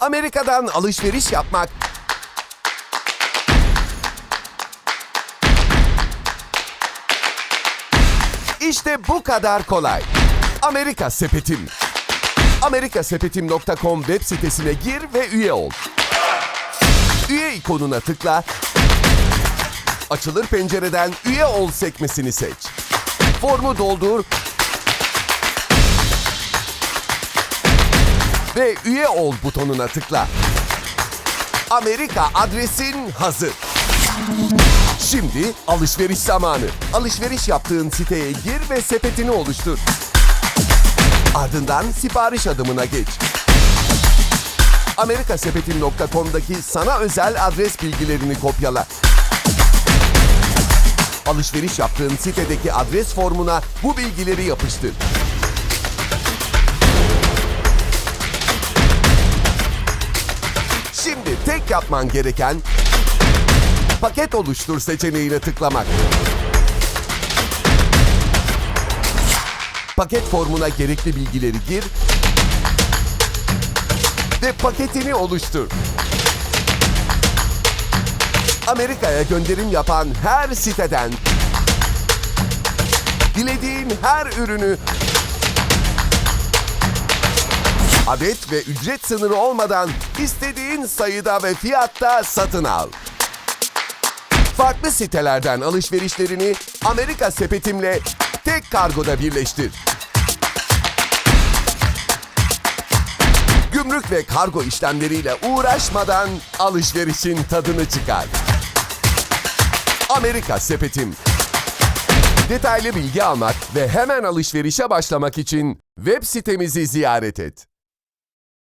Amerika'dan alışveriş yapmak İşte bu kadar kolay. Amerika Sepetim. amerikasepetim.com web sitesine gir ve üye ol. Üye ikonuna tıkla. Açılır pencereden üye ol sekmesini seç. Formu doldur. Ve üye ol butonuna tıkla. Amerika adresin hazır. Şimdi alışveriş zamanı. Alışveriş yaptığın siteye gir ve sepetini oluştur. Ardından sipariş adımına geç. amerikasepetim.com'daki sana özel adres bilgilerini kopyala. Alışveriş yaptığın sitedeki adres formuna bu bilgileri yapıştır. Şimdi tek yapman gereken paket oluştur seçeneğine tıklamak. Paket formuna gerekli bilgileri gir ve paketini oluştur. Amerika'ya gönderim yapan her siteden dilediğin her ürünü adet ve ücret sınırı olmadan istediğin sayıda ve fiyatta satın al. Farklı sitelerden alışverişlerini Amerika sepetimle tek kargoda birleştir. Gümrük ve kargo işlemleriyle uğraşmadan alışverişin tadını çıkar. Amerika Sepetim. Detaylı bilgi almak ve hemen alışverişe başlamak için web sitemizi ziyaret et.